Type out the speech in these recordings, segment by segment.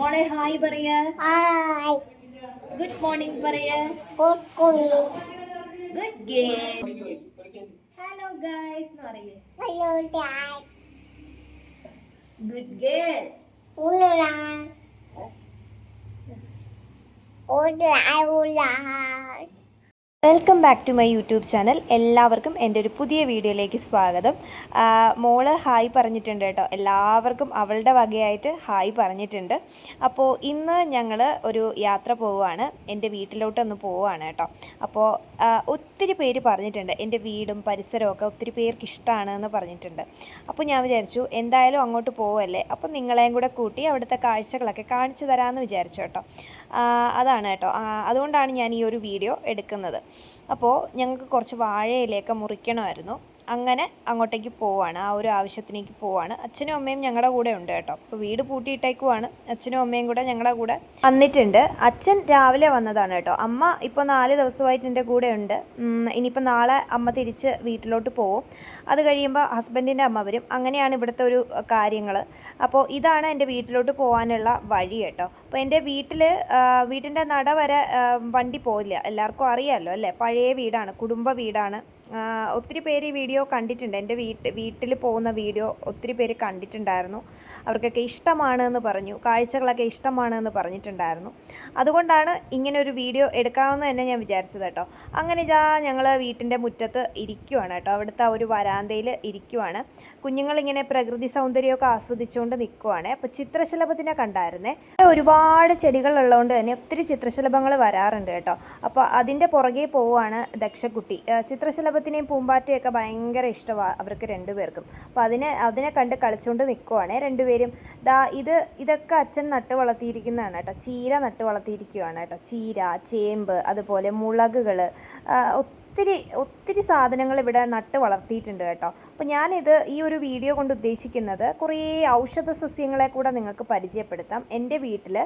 മോളെ ഹായ് പറയ. Hi. Good morning പറയ. ഗുഡ് കുഞ്ഞി ഗുഡ് ഗെയിം ഹലോ ഗൈസ് എന്ന് പറയേ. ഹലോ ഡാഡ് ഗുഡ് ഗേൾ ഉള്ളാ ഉള്ളാ ഉള്ളാ welcome back to my YouTube channel എല്ലാവർക്കും എന്റെ ഒരു പുതിയ വീഡിയോയിലേക്ക് സ്വാഗതം. മോൾ ഹായ് പറഞ്ഞിട്ടുണ്ട് കേട്ടോ. എല്ലാവർക്കും അവളുടെ വകയായിട്ട് ഹായ് പറഞ്ഞിട്ടുണ്ട്. അപ്പോൾ ഇന്ന് ഞങ്ങൾ ഒരു യാത്ര പോവുകയാണ്. എന്റെ വീട്ടിലോട്ടൊന്ന് പോവുകയാണ് കേട്ടോ. അപ്പോൾ ഒത്തിരി പേര് പറഞ്ഞിട്ടുണ്ട് എന്റെ വീടും പരിസരവും ഒക്കെ ഒത്തിരി പേർക്ക് ഇഷ്ടമാണ് എന്ന് പറഞ്ഞിട്ടുണ്ട്. അപ്പോൾ ഞാൻ വിചാരിച്ചു എന്തായാലും അങ്ങോട്ട് പോവല്ലേ? അപ്പോൾ നിങ്ങളെയും കൂടെ കൂട്ടി അവിടുത്തെ കാഴ്ചകളൊക്കെ കാണിച്ചു തരാമെന്ന് വിചാരിച്ചു കേട്ടോ. അതാണ് കേട്ടോ. അതുകൊണ്ടാണ് ഞാൻ ഈ ഒരു വീഡിയോ എടുക്കുന്നത്. അപ്പോൾ ഞങ്ങൾക്ക് കുറച്ച് വാഴയിലയൊക്കെ മുറിക്കണമായിരുന്നു. അങ്ങനെ അങ്ങോട്ടേക്ക് പോവാണ് ആ ഒരു ആവശ്യത്തിലേക്ക് പോവാണ്. അച്ഛനും അമ്മയും ഞങ്ങളുടെ കൂടെ ഉണ്ട് കേട്ടോ. അപ്പോൾ വീട് പൂട്ടിയിട്ടേക്കുവാണ്. അച്ഛനും അമ്മയും കൂടെ ഞങ്ങളുടെ കൂടെ വന്നിട്ടുണ്ട്. അച്ഛൻ രാവിലെ വന്നതാണ് കേട്ടോ. അമ്മ ഇപ്പോൾ നാല് ദിവസമായിട്ട് എന്റെ കൂടെ ഉണ്ട്. ഇനിയിപ്പോൾ നാളെ അമ്മ തിരിച്ച് വീട്ടിലോട്ട് പോവും. അത് കഴിയുമ്പോൾ ഹസ്ബൻഡിന്റെ അമ്മ വരും. അങ്ങനെയാണ് ഇവിടുത്തെ ഒരു കാര്യങ്ങൾ അപ്പോൾ ഇതാണ് എന്റെ വീട്ടിലോട്ട് പോകാനുള്ള വഴി കേട്ടോ. അപ്പോൾ എന്റെ വീട്ടിൽ വീട്ടിന്റെ നട വരെ വണ്ടി പോയില്ല എല്ലാവർക്കും അറിയാമല്ലോ അല്ലേ? പഴയ വീടാണ് കുടുംബ വീടാണ്. ഒത്തിരി പേര് ഈ വീഡിയോ കണ്ടിട്ടുണ്ട്. എന്റെ വീട്ട് വീട്ടിൽ പോകുന്ന വീഡിയോ ഒത്തിരി പേര് കണ്ടിട്ടുണ്ടായിരുന്നു. അവർക്കൊക്കെ ഇഷ്ടമാണ് എന്ന് പറഞ്ഞു കാഴ്ചകളൊക്കെ ഇഷ്ടമാണ് എന്ന് പറഞ്ഞിട്ടുണ്ടായിരുന്നു. അതുകൊണ്ടാണ് ഇങ്ങനെ ഒരു വീഡിയോ എടുക്കാമെന്ന് തന്നെ ഞാൻ വിചാരിച്ചത് കേട്ടോ. അങ്ങനെ ഇതാ ഞങ്ങൾ വീട്ടിന്റെ മുറ്റത്ത് ഇരിക്കുവാണ് കേട്ടോ. അവിടുത്തെ ഒരു വരാന്തയിൽ ഇരിക്കുവാണ്. കുഞ്ഞുങ്ങളിങ്ങനെ പ്രകൃതി സൗന്ദര്യമൊക്കെ ആസ്വദിച്ചുകൊണ്ട് നിൽക്കുവാണ് അപ്പോൾ ചിത്രശലഭത്തിനെ കണ്ടായിരുന്നേ. ഒരുപാട് ചെടികളുള്ളതുകൊണ്ട് തന്നെ ഒത്തിരി ചിത്രശലഭങ്ങൾ വരാറുണ്ട് കേട്ടോ. അപ്പോൾ അതിന്റെ പുറകെ പോവുകയാണ് ദക്ഷക്കുട്ടി ചിത്രശലഭത്തിനെയും പൂമ്പാറ്റയൊക്കെ ഭയങ്കര ഇഷ്ടമാണ് അവർക്ക് രണ്ടുപേർക്കും. അപ്പോൾ അതിനെ അതിനെ കണ്ട് കളിച്ചുകൊണ്ട് നിൽക്കുവാണ് രണ്ടുപേരും ദാ ഇത് ഇതൊക്കെ അച്ഛൻ നട്ട് വളർത്തിയിരിക്കുന്നതാണ് കേട്ടോ. ചീര നട്ട് വളർത്തിയിരിക്കുകയാണ് കേട്ടോ. ചീര ചേമ്പ് അതുപോലെ മുളകുകൾ ഒത്തിരി ഒത്തിരി സാധനങ്ങൾ ഇവിടെ നട്ട് വളർത്തിയിട്ടുണ്ട് കേട്ടോ. അപ്പോൾ ഞാനിത് ഈ ഒരു വീഡിയോ കൊണ്ട് ഉദ്ദേശിക്കുന്നത് കുറേ ഔഷധ സസ്യങ്ങളെ കൂടെ നിങ്ങൾക്ക് പരിചയപ്പെടുത്താം. എന്റെ വീട്ടിൽ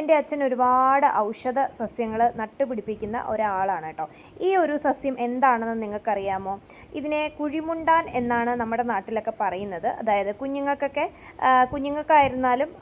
എന്റെ അച്ഛൻ ഒരുപാട് ഔഷധ സസ്യങ്ങൾ നട്ടുപിടിപ്പിക്കുന്ന ഒരാളാണ് കേട്ടോ. ഈ ഒരു സസ്യം എന്താണെന്ന് നിങ്ങൾക്കറിയാമോ? ഇതിനെ കുഴിമുണ്ടാൻ എന്നാണ് നമ്മുടെ നാട്ടിലൊക്കെ പറയുന്നത്. അതായത് കുഞ്ഞുങ്ങൾക്കൊക്കെ കുഞ്ഞുങ്ങൾക്കായിരുന്നാലും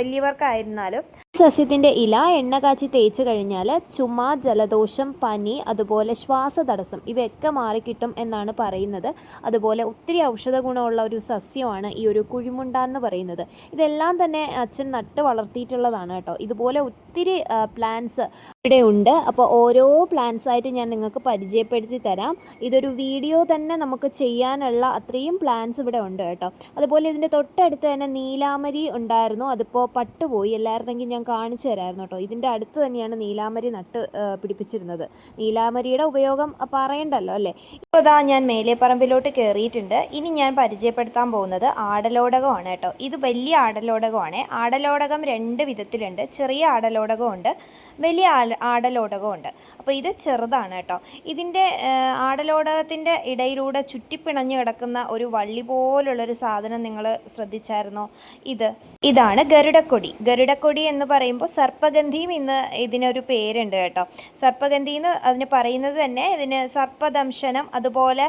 വലിയവർക്കായിരുന്നാലും സസ്യത്തിന്റെ ഇല എണ്ണ കാച്ചി തേച്ച് കഴിഞ്ഞാൽ ചുമ ജലദോഷം പനി അതുപോലെ ശ്വാസതടസ്സം ഇവയൊക്കെ മാറിക്കിട്ടും എന്നാണ് പറയുന്നത്. അതുപോലെ ഒത്തിരി ഔഷധ ഗുണമുള്ള ഒരു സസ്യമാണ് ഈ ഒരു കുഴിമുണ്ട എന്ന് പറയുന്നത്. ഇതെല്ലാം തന്നെ അച്ഛൻ നട്ട് വളർത്തിയിട്ടുള്ളതാണ് കേട്ടോ. ഇതുപോലെ ഒത്തിരി പ്ലാന്റ്സ് ഇവിടെ ഉണ്ട്. അപ്പോൾ ഓരോ പ്ലാന്റ്സ് ആയിട്ട് ഞാൻ നിങ്ങൾക്ക് പരിചയപ്പെടുത്തി തരാം. ഇതൊരു വീഡിയോ തന്നെ നമുക്ക് ചെയ്യാനുള്ള അത്രയും പ്ലാന്റ്സ് ഇവിടെ ഉണ്ട് കേട്ടോ. അതുപോലെ ഇതിന്റെ തൊട്ടടുത്ത് തന്നെ നീലാമരി ഉണ്ടായിരുന്നു. അതിപ്പോൾ പട്ടുപോയി. അല്ലായിരുന്നെങ്കിൽ ഞാൻ കാണിച്ചു തരായിരുന്നു കേട്ടോ. ഇതിന്റെ അടുത്ത് തന്നെയാണ് നീലാമരി നട്ട് പിടിപ്പിച്ചിരുന്നത്. നീലാമരിയുടെ ഉപയോഗം പറയണ്ടല്ലോ അല്ലേ? ഇപ്പോൾ ഇതാ ഞാൻ മേലേപ്പറമ്പിലോട്ട് കയറിയിട്ടുണ്ട് ഇനി ഞാൻ പരിചയപ്പെടുത്താൻ പോകുന്നത് ആടലോടകമാണ് കേട്ടോ. ഇത് വലിയ ആടലോടകമാണ്. ആടലോടകം രണ്ട് വിധത്തിലുണ്ട്. ചെറിയ ആടലോടകമുണ്ട് വലിയ ആടലോടകമുണ്ട്. അപ്പോൾ ഇത് ചെറുതാണ് കേട്ടോ. ഇതിന്റെ ആടലോടകത്തിന്റെ ഇടയിലൂടെ ചുറ്റിപ്പിണഞ്ഞ് കിടക്കുന്ന ഒരു വള്ളി പോലുള്ളൊരു സാധനം നിങ്ങൾ ശ്രദ്ധിച്ചായിരുന്നോ? ഇത് ഇതാണ് ഗരുഡക്കൊടി. ഗരുഡക്കൊടി എന്ന് പറയുമ്പോൾ സർപ്പഗന്ധിയും ഇന്ന് ഇതിനൊരു പേരുണ്ട് കേട്ടോ. സർപ്പഗന്ധി എന്ന് അതിന് പറയുന്നത് തന്നെ ഇതിന് സർപ്പദംശനം അതുപോലെ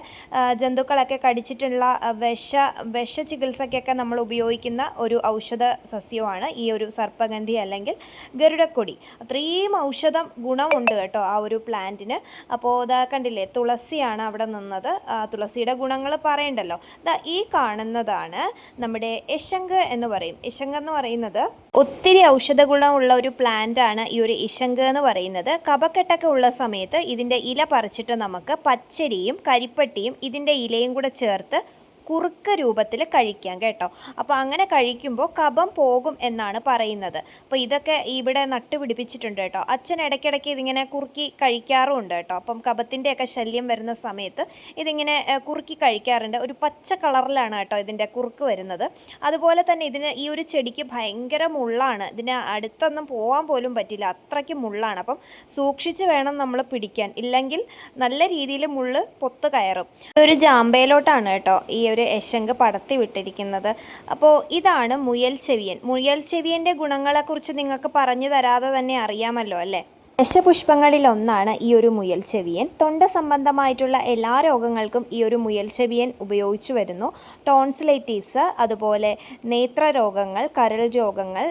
ജന്തുക്കളൊക്കെ കടിച്ചിട്ടുള്ള വിഷ വിഷ ചികിത്സയ്ക്കൊക്കെ നമ്മൾ ഉപയോഗിക്കുന്ന ഒരു ഔഷധ സസ്യമാണ് ഈ ഒരു സർപ്പഗന്ധി അല്ലെങ്കിൽ ഗരുഡക്കൊടി. അത്രയും ഔഷധം ഗുണമുണ്ട് കേട്ടോ ആ ഒരു പ്ലാന്റിന്. അപ്പോൾ ഇതാ കണ്ടില്ലേ തുളസിയാണ് അവിടെ നിന്നത്. തുളസിയുടെ ഗുണങ്ങൾ പറയണ്ടല്ലോ. ഇതാ ഈ കാണുന്നതാണ് നമ്മുടെ യശങ്ക് എന്ന് പറയും. യശങ്ക് എന്ന് പറയുന്നത് ഒത്തിരി ഔഷധ ഗുണമുള്ള ഒരു പ്ലാന്റ് ആണ് ഈ ഒരു ഇശങ്ക് എന്ന് പറയുന്നത്. കപക്കെട്ടൊക്കെ ഉള്ള സമയത്ത് ഇതിന്റെ ഇല പറിച്ചിട്ട് നമുക്ക് പച്ചരിയും കരിപ്പട്ടിയും ഇതിന്റെ ഇലയും കൂടെ ചേർത്ത് കുറുക്ക് രൂപത്തിൽ കഴിക്കാം കേട്ടോ. അപ്പോൾ അങ്ങനെ കഴിക്കുമ്പോൾ കഫം പോകും എന്നാണ് പറയുന്നത്. അപ്പോൾ ഇതൊക്കെ ഇവിടെ നട്ടുപിടിപ്പിച്ചിട്ടുണ്ട് കേട്ടോ. അച്ഛൻ ഇടയ്ക്കിടയ്ക്ക് ഇതിങ്ങനെ കുറുക്കി കഴിക്കാറുമുണ്ട് കേട്ടോ. അപ്പം കഫത്തിന്റെയൊക്കെ ശല്യം വരുന്ന സമയത്ത് ഇതിങ്ങനെ കുറുക്കി കഴിക്കാറുണ്ട്. ഒരു പച്ച കളറിലാണ് കേട്ടോ ഇതിന്റെ കുറുക്ക് വരുന്നത്. അതുപോലെ തന്നെ ഇതിന് ഈ ഒരു ചെടിക്ക് ഭയങ്കര മുള്ളാണ്. ഇതിന് അടുത്തൊന്നും പോകാൻ പോലും പറ്റില്ല. അത്രയ്ക്ക് മുള്ളാണ്. അപ്പം സൂക്ഷിച്ച് വേണം നമ്മൾ പിടിക്കാൻ. ഇല്ലെങ്കിൽ നല്ല രീതിയിൽ മുള്ള് പൊത്ത് കയറും. ഒരു ജാമ്പയിലോട്ടാണ് കേട്ടോ ഈ യശങ്ക് പടത്തി വിട്ടിരിക്കുന്നത്. അപ്പോൾ ഇതാണ് മുയൽ ചെവിയൻ. മുയൽ ചെവിയന്റെ ഗുണങ്ങളെക്കുറിച്ച് നിങ്ങൾക്ക് പറഞ്ഞു തരാതെ തന്നെ അറിയാമല്ലോ അല്ലേ? ദശപുഷ്പങ്ങളിൽ ഒന്നാണ് ഈ ഒരു മുയൽ ചെവിയൻ. തൊണ്ട സംബന്ധമായിട്ടുള്ള എല്ലാ രോഗങ്ങൾക്കും ഈ ഒരു മുയൽ ചെവിയൻ ഉപയോഗിച്ചു വരുന്നു. ടോൺസിലൈറ്റീസ് അതുപോലെ നേത്ര രോഗങ്ങൾ കരൾ രോഗങ്ങൾ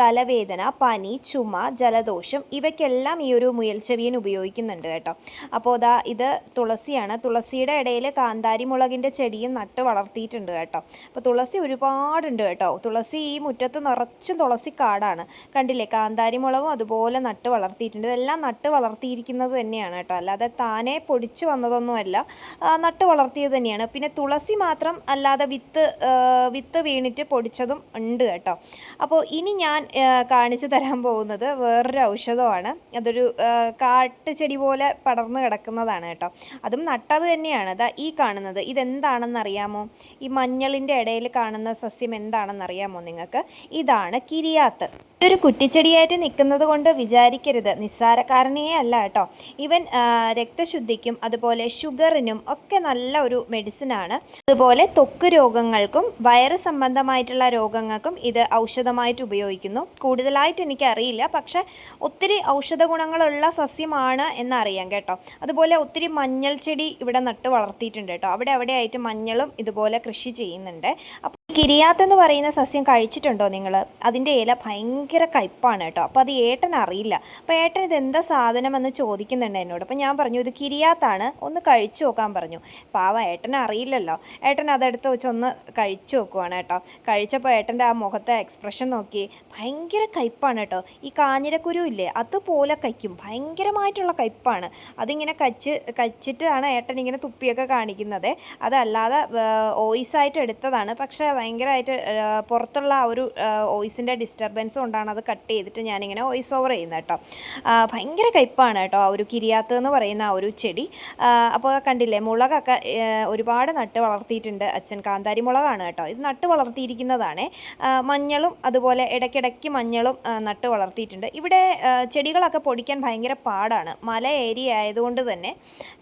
തലവേദന പനി ചുമ ജലദോഷം ഇവയ്ക്കെല്ലാം ഈ ഒരു മുയൽ ചെവിയൻ ഉപയോഗിക്കുന്നുണ്ട് കേട്ടോ. അപ്പോൾ ദാ ഇത് തുളസിയാണ്. തുളസിയുടെ ഇടയിൽ കാന്താരി മുളകിന്റെ ചെടിയും നട്ട് വളർത്തിയിട്ടുണ്ട് കേട്ടോ. അപ്പോൾ തുളസി ഒരുപാടുണ്ട് കേട്ടോ. തുളസി ഈ മുറ്റത്ത് നിറച്ചും തുളസി കാടാണ് കണ്ടില്ലേ? കാന്താരി മുളകും അതുപോലെ നട്ട് വളർത്തിയിട്ടുണ്ട്. ഇതെല്ലാം നട്ട് വളർത്തിയിരിക്കുന്നത് തന്നെയാണ് കേട്ടോ. അല്ലാതെ താനെ പൊടിച്ച് വന്നതൊന്നുമല്ല. നട്ട് വളർത്തിയത് തന്നെയാണ്. പിന്നെ തുളസി മാത്രം അല്ലാതെ വിത്ത് വിത്ത് വീണിട്ട് പൊടിച്ചതും ഉണ്ട് കേട്ടോ. അപ്പോൾ ഇനി ഞാൻ കാണിച്ചു തരാൻ പോകുന്നത് വേറൊരു ഔഷധമാണ്. അതൊരു കാട്ടുചെടി പോലെ പടർന്നു കിടക്കുന്നതാണ് കേട്ടോ. അതും നട്ടത് തന്നെയാണ്. അതാ ഈ കാണുന്നത്. ഇതെന്താണെന്ന് അറിയാമോ ഈ മഞ്ഞളിന്റെ ഇടയിൽ കാണുന്ന സസ്യം എന്താണെന്ന് അറിയാമോ നിങ്ങൾക്ക്? ഇതാണ് കിരിയാത്ത്. ഒരു കുറ്റിച്ചെടിയായിട്ട് നിൽക്കുന്നത് കൊണ്ട് വിചാരിക്കരുത്. നിസ്സാരക്കാരനേ അല്ല കേട്ടോ. ഇവൻ രക്തശുദ്ധിക്കും അതുപോലെ ഷുഗറിനും ഒക്കെ നല്ല ഒരു മെഡിസിനാണ് അതുപോലെ ത്വക്ക് രോഗങ്ങൾക്കും വയറ് സംബന്ധമായിട്ടുള്ള രോഗങ്ങൾക്കും ഇത് ഔഷധമായിട്ട് ഉപയോഗിക്കുന്നു. കൂടുതലായിട്ട് എനിക്കറിയില്ല. പക്ഷെ ഒത്തിരി ഔഷധ ഗുണങ്ങളുള്ള സസ്യമാണ് എന്നറിയാം കേട്ടോ. അതുപോലെ ഒത്തിരി മഞ്ഞൾ ചെടി ഇവിടെ നട്ട് വളർത്തിയിട്ടുണ്ട് കേട്ടോ. അവിടെ അവിടെ ആയിട്ട് മഞ്ഞളും ഇതുപോലെ കൃഷി ചെയ്യുന്നുണ്ട്. കിരിയാത്ത് എന്ന് പറയുന്ന സസ്യം കഴിച്ചിട്ടുണ്ടോ നിങ്ങൾ അതിന്റെ ഇല ഭയങ്കര കയ്പ്പാണ് കേട്ടോ. അപ്പോൾ അത് ഏട്ടൻ അറിയില്ല. അപ്പോൾ ഏട്ടൻ ഇത് എന്താ സാധനമെന്ന് ചോദിക്കുന്നുണ്ട് എന്നോട്. അപ്പോൾ ഞാൻ പറഞ്ഞു ഇത് കിരിയാത്താണ്. ഒന്ന് കഴിച്ചു നോക്കാൻ പറഞ്ഞു. പാവ ഏട്ടൻ അറിയില്ലല്ലോ. ഏട്ടൻ അതെടുത്ത് വെച്ച് ഒന്ന് കഴിച്ചു നോക്കുവാണ് കേട്ടോ. കഴിച്ചപ്പോൾ ഏട്ടന്റെ ആ മുഖത്തെ എക്സ്പ്രഷൻ നോക്കി ഭയങ്കര കയ്പ്പാണ് കേട്ടോ. ഈ കാഞ്ഞിരക്കുരു ഇല്ലേ അതുപോലെ കയ്ക്കും. ഭയങ്കരമായിട്ടുള്ള കയ്പ്പാണ് അതിങ്ങനെ കച്ച് കച്ചിട്ടാണ് ഏട്ടൻ ഇങ്ങനെ തുപ്പിയൊക്കെ കാണിക്കുന്നത്. അതല്ലാതെ ഓയിസായിട്ട് എടുത്തതാണ്. പക്ഷേ ഭയങ്കരമായിട്ട് പുറത്തുള്ള ആ ഒരു ഓയിസിന്റെ ഡിസ്റ്റർബൻസ് കൊണ്ടാണ് അത് കട്ട് ചെയ്തിട്ട് ഞാനിങ്ങനെ വോയിസ് ഓവർ ചെയ്യുന്നത് കേട്ടോ. ഭയങ്കര കയ്പ്പാണ് കേട്ടോ ആ ഒരു കിരിയാത്ത് എന്ന് പറയുന്ന ആ ഒരു ചെടി. അപ്പോൾ കണ്ടില്ലേ മുളകൊക്കെ ഒരുപാട് നട്ട് വളർത്തിയിട്ടുണ്ട് അച്ഛൻ കാന്താരി മുളകാണ് കേട്ടോ. ഇത് നട്ട് വളർത്തിയിരിക്കുന്നതാണ്. മഞ്ഞളും അതുപോലെ ഇടയ്ക്കിടയ്ക്ക് മഞ്ഞളും നട്ട് വളർത്തിയിട്ടുണ്ട്. ഇവിടെ ചെടികളൊക്കെ പൊടിക്കാൻ ഭയങ്കര പാടാണ്. മല ഏരിയ ആയതുകൊണ്ട് തന്നെ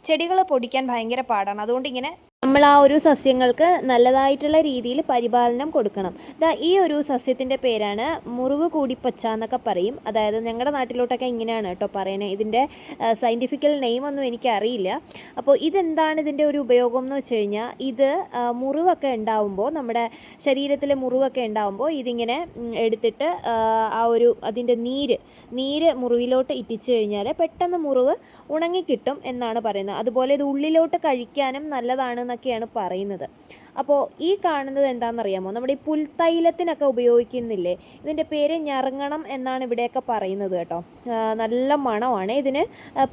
ചെടികൾ പൊടിക്കാൻ ഭയങ്കര പാടാണ്. അതുകൊണ്ട് ഇങ്ങനെ നമ്മൾ ആ ഒരു സസ്യങ്ങൾക്ക് നല്ലതായിട്ടുള്ള രീതിയിൽ പരിപാലനം കൊടുക്കണം. ദാ ഈ ഒരു സസ്യത്തിന്റെ പേരാണ് മുറിവ് കൂടിപ്പച്ച എന്നൊക്കെ പറയും. അതായത് ഞങ്ങളുടെ നാട്ടിലോട്ടൊക്കെ ഇങ്ങനെയാണ് കേട്ടോ പറയുന്നത് ഇതിന്റെ സയന്റിഫിക്കൽ നെയിം ഒന്നും എനിക്കറിയില്ല. അപ്പോൾ ഇതെന്താണ് ഇതിന്റെ ഒരു ഉപയോഗം എന്ന് വെച്ച് കഴിഞ്ഞാൽ ഇത് മുറിവൊക്കെ ഉണ്ടാവുമ്പോൾ നമ്മുടെ ശരീരത്തിലെ മുറിവൊക്കെ ഉണ്ടാവുമ്പോൾ ഇതിങ്ങനെ എടുത്തിട്ട് ആ ഒരു അതിന്റെ നീര് നീര് മുറിവിലോട്ട് ഇറ്റിച്ച് കഴിഞ്ഞാൽ പെട്ടെന്ന് മുറിവ് ഉണങ്ങിക്കിട്ടും എന്നാണ് പറയുന്നത്. അതുപോലെ ഇത് ഉള്ളിലോട്ട് കഴിക്കാനും നല്ലതാണ് എന്നൊക്കെയാണ് പറയുന്നത്. അപ്പോൾ ഈ കാണുന്നത് എന്താണെന്നറിയാമോ? നമ്മുടെ ഈ പുൽത്തൈലത്തിനൊക്കെ ഉപയോഗിക്കുന്നില്ലേ? ഇതിന്റെ പേര് ഞറങ്ങണം എന്നാണ് ഇവിടെയൊക്കെ പറയുന്നത് കേട്ടോ. നല്ല മണമാണ്. ഇതിന്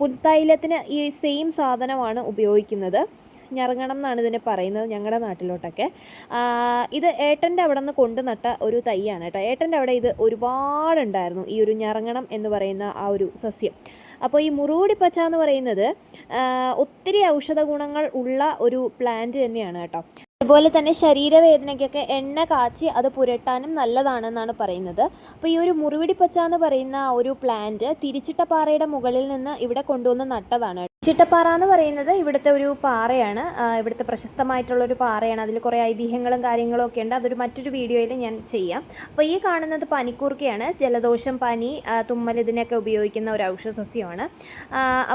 പുൽത്തൈലത്തിന് ഈ സെയിം സാധനമാണ് ഉപയോഗിക്കുന്നത്. ഞറങ്ങണം എന്നാണ് ഇതിനെ പറയുന്നത് ഞങ്ങളുടെ നാട്ടിലോട്ടൊക്കെ. ഇത് ഏട്ടന്റെ അവിടെ നിന്ന് കൊണ്ട് നട്ട ഒരു തൈയാണ് കേട്ടോ. ഏട്ടന്റെ അവിടെ ഇത് ഒരുപാടുണ്ടായിരുന്നു ഈ ഒരു ഞറങ്ങണം എന്ന് പറയുന്ന ആ ഒരു സസ്യം. അപ്പോൾ ഈ മുറുകുടി പച്ച എന്ന് പറയുന്നത് ഒത്തിരി ഔഷധ ഗുണങ്ങൾ ഉള്ള ഒരു പ്ലാന്റ് തന്നെയാണ് കേട്ടോ. അതുപോലെ തന്നെ ശരീരവേദനയ്ക്കൊക്കെ എണ്ണ കാച്ചി അത് പുരട്ടാനും നല്ലതാണെന്നാണ് പറയുന്നത്. അപ്പോൾ ഈ ഒരു മുറിവിടി പച്ച എന്ന് പറയുന്ന ഒരു പ്ലാന്റ് തിരിച്ചിട്ട പാറയുടെ മുകളിൽ നിന്ന് ഇവിടെ കൊണ്ടുവന്ന് നട്ടതാണ് ചിട്ടപ്പാറ എന്ന് പറയുന്നത് ഇവിടുത്തെ ഒരു പാറയാണ്. ഇവിടുത്തെ പ്രശസ്തമായിട്ടുള്ള ഒരു പാറയാണ്. അതിൽ കുറേ ഐതിഹ്യങ്ങളും കാര്യങ്ങളും ഒക്കെ ഉണ്ട്. അതൊരു മറ്റൊരു വീഡിയോയിൽ ഞാൻ ചെയ്യാം. അപ്പോൾ ഈ കാണുന്നത് പനിക്കൂർക്കയാണ്. ജലദോഷം പനി തുമ്മൽ ഇതിനൊക്കെ ഉപയോഗിക്കുന്ന ഒരു ഔഷധ സസ്യമാണ്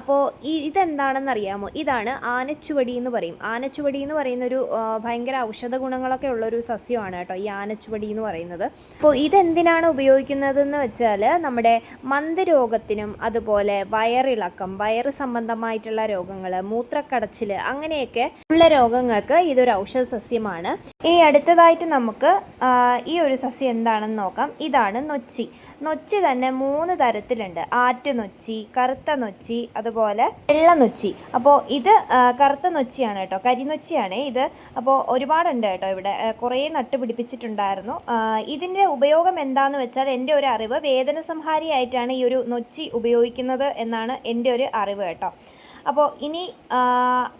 അപ്പോൾ ഈ ഇതെന്താണെന്ന് അറിയാമോ? ഇതാണ് ആനച്ചുവടി എന്ന് പറയും. ആനച്ചുവടി എന്ന് പറയുന്ന ഒരു ഭയങ്കര ഔഷധ ഗുണങ്ങളൊക്കെ ഉള്ള ഒരു സസ്യമാണ് കേട്ടോ ഈ ആനച്ചുവടി എന്ന് പറയുന്നത്. അപ്പോൾ ഇതെന്തിനാണ് ഉപയോഗിക്കുന്നതെന്ന് വെച്ചാൽ നമ്മുടെ മന്ദരോഗത്തിനും അതുപോലെ വയറിളക്കം വയറ് സംബന്ധമായിട്ടുള്ള രോഗങ്ങൾ മൂത്രക്കടച്ചിൽ അങ്ങനെയൊക്കെ ഉള്ള രോഗങ്ങൾക്ക് ഇതൊരു ഔഷധ സസ്യമാണ്. ഇനി അടുത്തതായിട്ട് നമുക്ക് ഈ ഒരു സസ്യം എന്താണെന്ന് നോക്കാം. ഇതാണ് നൊച്ചി. നൊച്ചി തന്നെ മൂന്ന് തരത്തിലുണ്ട്. ആറ്റ് നൊച്ചി കറുത്ത നൊച്ചി അതുപോലെ വെള്ള നൊച്ചി. അപ്പോൾ ഇത് കറുത്ത നൊച്ചിയാണ് കേട്ടോ കരിനൊച്ചിയാണ് ഇത്. അപ്പോൾ ഒരുപാടുണ്ട് കേട്ടോ ഇവിടെ. കുറേ നട്ട് പിടിപ്പിച്ചിട്ടുണ്ടായിരുന്നു. ആ, ഇതിന്റെ ഉപയോഗം എന്താണെന്ന് വെച്ചാൽ എന്റെ ഒരു അറിവ് വേദന സംഹാരിയായിട്ടാണ് ഈ ഒരു നൊച്ചി ഉപയോഗിക്കുന്നത് എന്നാണ് എന്റെ ഒരു അറിവ് കേട്ടോ. അപ്പോൾ ഇനി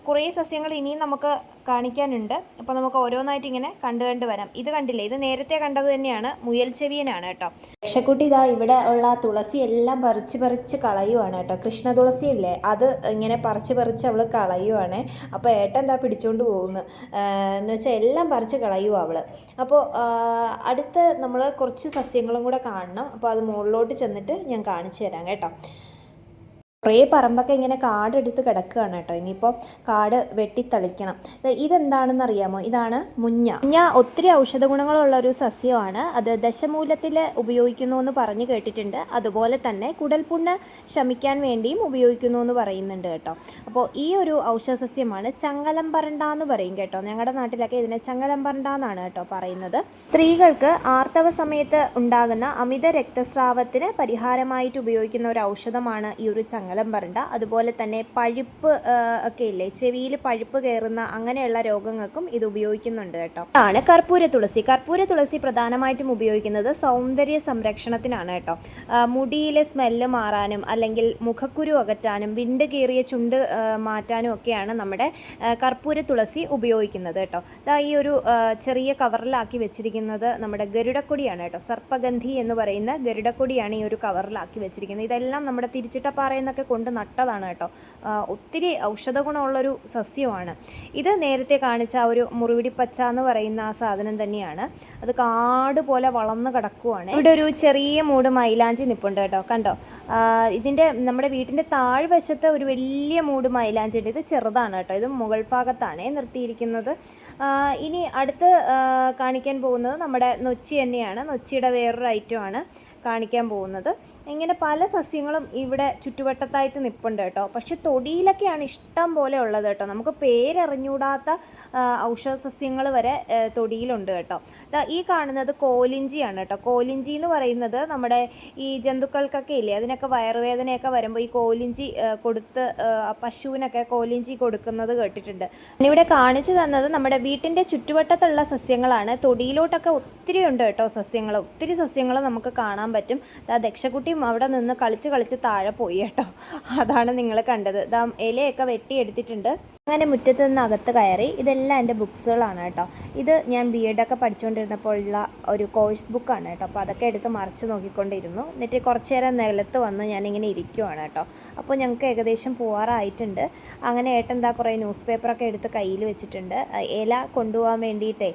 കുറേ സസ്യങ്ങൾ ഇനിയും നമുക്ക് കാണിക്കാനുണ്ട്. അപ്പോൾ നമുക്ക് ഓരോന്നായിട്ട് ഇങ്ങനെ കണ്ടു കണ്ട് വരാം. ഇത് കണ്ടില്ലേ? ഇത് നേരത്തെ കണ്ടത് തന്നെയാണ്. മുയൽ ചെവിയനാണ് കേട്ടോ. രക്ഷക്കുട്ടി ഇതാ ഇവിടെ ഉള്ള തുളസി എല്ലാം പറിച്ച് പറിച്ച് കളയുവാണ് കേട്ടോ. കൃഷ്ണ തുളസി ഇല്ലേ? അത് ഇങ്ങനെ പറിച്ച് പറിച്ച് അവൾ കളയുവാണ്. അപ്പോൾ ഏട്ടൻ എന്താ പിടിച്ചുകൊണ്ട് പോകുന്നു. എന്ന് വെച്ചാൽ എല്ലാം പറിച്ച് കളയുക അവൾ അപ്പോൾ അടുത്ത് നമ്മൾ കുറച്ച് സസ്യങ്ങളും കൂടെ കാണണം. അപ്പോൾ അത് മുകളിലോട്ട് ചെന്നിട്ട് ഞാൻ കാണിച്ചു തരാം കേട്ടോ. കുറേ പറമ്പൊക്കെ ഇങ്ങനെ കാടെടുത്ത് കിടക്കുകയാണ് കേട്ടോ. ഇനിയിപ്പോൾ കാട് വെട്ടിത്തളിക്കണം. ഇതെന്താണെന്ന് അറിയാമോ ഇതാണ് മുഞ്ഞ. മുഞ്ഞ ഒത്തിരി ഔഷധ ഗുണങ്ങളുള്ള ഒരു സസ്യമാണ്. അത് ദശമൂലത്തിൽ ഉപയോഗിക്കുന്നു എന്ന് പറഞ്ഞു കേട്ടിട്ടുണ്ട്. അതുപോലെ തന്നെ കുടൽപുണ്ണ് ശമിക്കാൻ വേണ്ടിയും ഉപയോഗിക്കുന്നു എന്ന് പറയുന്നുണ്ട് കേട്ടോ. അപ്പോൾ ഈ ഒരു ഔഷധ സസ്യമാണ് ചങ്ങലം പറണ്ട എന്ന് പറയും കേട്ടോ. ഞങ്ങളുടെ നാട്ടിലൊക്കെ ഇതിനെ ചങ്ങലം പറണ്ട എന്നാണ് കേട്ടോ പറയുന്നത്. സ്ത്രീകൾക്ക് ആർത്തവ സമയത്ത് ഉണ്ടാകുന്ന അമിത രക്തസ്രാവത്തിന് പരിഹാരമായിട്ട് ഉപയോഗിക്കുന്ന ഒരു ഔഷധമാണ് ഈ ഒരു ചങ്ങലം പറണ്ട. അതുപോലെ തന്നെ പഴുപ്പ് ഒക്കെ ഇല്ലേ ചെവിയിൽ പഴുപ്പ് കയറുന്ന അങ്ങനെയുള്ള രോഗങ്ങൾക്കും ഇത് ഉപയോഗിക്കുന്നുണ്ട് കേട്ടോ. ആണ് കർപ്പൂര തുളസി. കർപ്പൂര തുളസി പ്രധാനമായിട്ടും ഉപയോഗിക്കുന്നത് സൗന്ദര്യ സംരക്ഷണത്തിനാണ് കേട്ടോ. മുടിയിലെ സ്മെല്ല് മാറാനും അല്ലെങ്കിൽ മുഖക്കുരു അകറ്റാനും വിണ്ട് കീറിയ ചുണ്ട് മാറ്റാനും ഒക്കെയാണ് നമ്മുടെ കർപ്പൂര തുളസി ഉപയോഗിക്കുന്നത് കേട്ടോ. ദാ ഈ ഒരു ചെറിയ കവറിലാക്കി വെച്ചിരിക്കുന്നത് നമ്മുടെ ഗരുഡക്കൊടിയാണ് കേട്ടോ. സർപ്പഗന്ധി എന്ന് പറയുന്ന ഗരുഡക്കൊടിയാണ് ഈ ഒരു കവറിലാക്കി വെച്ചിരിക്കുന്നത്. ഇതെല്ലാം നമ്മുടെ തിരിച്ചിട്ടപ്പാറയിൽ കൊണ്ട് നട്ടതാണ് കേട്ടോ. ഒത്തിരി ഔഷധ ഗുണമുള്ളൊരു സസ്യമാണ്. ഇത് നേരത്തെ കാണിച്ച ആ ഒരു മുറിവിടി പച്ച എന്ന് പറയുന്ന ആ സാധനം തന്നെയാണ്. അത് കാട് പോലെ വളർന്നു കിടക്കുവാണ്. ഇവിടെ ഒരു ചെറിയ മൂട് മൈലാഞ്ചി നിപ്പുണ്ട് കേട്ടോ. കണ്ടോ? ഇതിന്റെ നമ്മുടെ വീട്ടിന്റെ താഴ്വശത്ത് ഒരു വലിയ മൂട് മൈലാഞ്ചി ഉണ്ട്. ഇത് ചെറുതാണ് കേട്ടോ. ഇത് മുകൾ ഭാഗത്താണ് നിർത്തിയിരിക്കുന്നത്. ഇനി അടുത്ത് കാണിക്കാൻ പോകുന്നത് നമ്മുടെ നൊച്ചി തന്നെയാണ്. നൊച്ചിയുടെ വേറൊരു ഐറ്റമാണ് കാണിക്കാൻ പോകുന്നത്. ഇങ്ങനെ പല സസ്യങ്ങളും ഇവിടെ ചുറ്റുവട്ടത്തായിട്ട് നിൽപ്പുണ്ട് കേട്ടോ. പക്ഷെ തൊടിയിലൊക്കെയാണ് ഇഷ്ടം പോലെ ഉള്ളത് കേട്ടോ. നമുക്ക് പേരറിഞ്ഞൂടാത്ത ഔഷധ സസ്യങ്ങൾ വരെ തൊടിയിലുണ്ട് കേട്ടോ. ഈ കാണുന്നത് കോലിഞ്ചിയാണ് കേട്ടോ. കോലിഞ്ചി എന്ന് പറയുന്നത് നമ്മുടെ ഈ ജന്തുക്കൾക്കൊക്കെ ഇല്ലേ? അതിനൊക്കെ വയറുവേദനയൊക്കെ വരുമ്പോൾ ഈ കോലിഞ്ചി കൊടുത്ത് പശുവിനൊക്കെ കോലിഞ്ചി കൊടുക്കുന്നത് കേട്ടിട്ടുണ്ട്. ഇവിടെ കാണിച്ചു തന്നത് നമ്മുടെ വീട്ടിന്റെ ചുറ്റുവട്ടത്തുള്ള സസ്യങ്ങളാണ്. തൊടിയിലോട്ടൊക്കെ ഒത്തിരി ഉണ്ട് കേട്ടോ സസ്യങ്ങൾ. ഒത്തിരി സസ്യങ്ങൾ നമുക്ക് കാണാൻ പറ്റും. ദക്ഷക്കുട്ടിയും അവിടെ നിന്ന് കളിച്ച് കളിച്ച് താഴെ പോയി കേട്ടോ. അതാണ് നിങ്ങൾ കണ്ടത്. ദാ ഇലയൊക്കെ വെട്ടിയെടുത്തിട്ടുണ്ട്. അങ്ങനെ മുറ്റത്ത് നിന്ന് അകത്ത് കയറി ഇതെല്ലാം എന്റെ ബുക്സുകളാണ് കേട്ടോ. ഇത് ഞാൻ ബി എഡൊക്കെ പഠിച്ചുകൊണ്ടിരുന്നപ്പോഴുള്ള ഒരു കോഴ്സ് ബുക്കാണ് കേട്ടോ. അപ്പോൾ അതൊക്കെ എടുത്ത് മറിച്ച് നോക്കിക്കൊണ്ടിരുന്നു. എന്നിട്ട് കുറച്ച് നേരം നിലത്ത് വന്ന് ഞാനിങ്ങനെ ഇരിക്കുവാണ് കേട്ടോ. അപ്പോൾ ഞങ്ങൾക്ക് ഏകദേശം പോവാറായിട്ടുണ്ട്. അങ്ങനെ ഏട്ടൻ എന്താ കുറേ ന്യൂസ് പേപ്പറൊക്കെ എടുത്ത് കയ്യിൽ വെച്ചിട്ടുണ്ട്. ഇല കൊണ്ടുപോകാൻ വേണ്ടിയിട്ടേ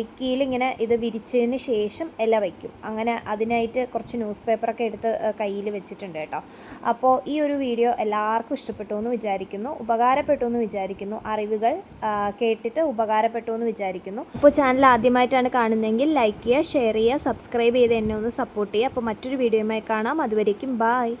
ഡിക്കിയിൽ ഇങ്ങനെ ഇത് വിരിച്ചതിന് ശേഷം ഇല വയ്ക്കും. അങ്ങനെ അതിനായിട്ട് കുറച്ച് ന്യൂസ് പേപ്പറൊക്കെ എടുത്ത് കയ്യിൽ വെച്ചിട്ടുണ്ട് കേട്ടോ. അപ്പോൾ ഈ ഒരു വീഡിയോ എല്ലാവർക്കും ഇഷ്ടപ്പെട്ടു എന്ന് വിചാരിക്കുന്നു. ഉപകാരപ്പെട്ടു എന്ന് വിചാരിക്കുന്നു. അറിവുകൾ കേട്ടിട്ട് ഉപകാരപ്പെട്ടു എന്ന് വിചാരിക്കുന്നു. അപ്പോൾ ചാനൽ ആദ്യമായിട്ടാണ് കാണുന്നതെങ്കിൽ ലൈക്ക് ചെയ്യുക ഷെയർ ചെയ്യുക സബ്സ്ക്രൈബ് ചെയ്ത് എന്നെ ഒന്ന് സപ്പോർട്ട് ചെയ്യുക. അപ്പോൾ മറ്റൊരു വീഡിയോയുമായി കാണാം. അതുവരേക്കും ബായ്